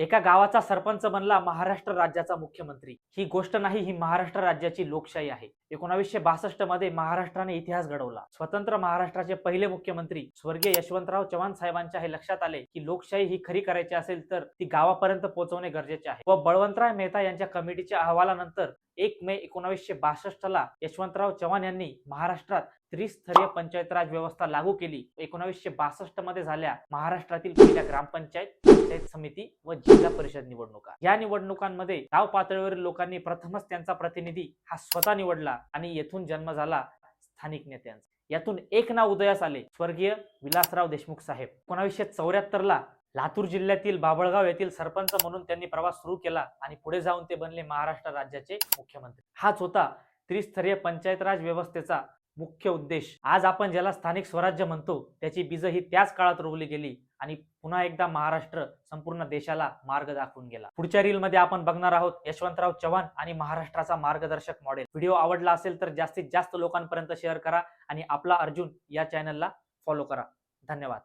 एका गावाचा सरपंच बनला महाराष्ट्र राज्याचा मुख्यमंत्री. ही गोष्ट नाही ही महाराष्ट्र राज्याची लोकशाही आहे. एकोणावीसशे बासष्टमध्ये महाराष्ट्राने इतिहास घडवला. स्वतंत्र महाराष्ट्राचे पहिले मुख्यमंत्री स्वर्गीय यशवंतराव चव्हाण साहेबांच्या हे लक्षात आले की लोकशाही ही खरी करायची असेल तर ती गावापर्यंत पोहोचवणे गरजेचे आहे. व बळवंतराय मेहता यांच्या कमिटीच्या अहवालानंतर एक मे एकोणावीसशे बासष्ट ला यशवंतराव चव्हाण यांनी महाराष्ट्रात त्रिस्तरीय पंचायत राज व्यवस्था लागू केली. एकोणावीसशे बासष्टमध्ये झाल्या महाराष्ट्रातील पहिल्या ग्रामपंचायत पंचायत समिती व जिल्हा परिषद निवडणुका. या निवडणुकांमध्ये गाव पातळीवरील लोकांनी प्रथमच त्यांचा प्रतिनिधी हा स्वतः निवडला. आणि येथून जन्म झाला स्थानिक नेत्यांचा. यातून एक नाव उदयास आले स्वर्गीय विलासराव देशमुख साहेब. एकोणावीसशे चौऱ्याहत्तर ला लातूर जिल्ह्यातील बाबळगाव येथील सरपंच म्हणून त्यांनी प्रवास सुरू केला आणि पुढे जाऊन ते बनले महाराष्ट्र राज्याचे मुख्यमंत्री. हाच होता त्रिस्तरीय पंचायत राज व्यवस्थेचा मुख्य उद्देश. आज आपण ज्याला स्थानिक स्वराज्य म्हणतो त्याची बीज ही त्याच काळात रोवली गेली आणि पुन्हा एकदा महाराष्ट्र संपूर्ण देशाला मार्ग दाखवून गेला. पुढच्या रील मध्ये आपण बघणार आहोत यशवंतराव चव्हाण आणि महाराष्ट्राचा मार्गदर्शक मॉडेल. व्हिडिओ आवडला असेल तर जास्तीत जास्त लोकांपर्यंत शेअर करा आणि आपला अर्जुन या चॅनलला फॉलो करा. धन्यवाद.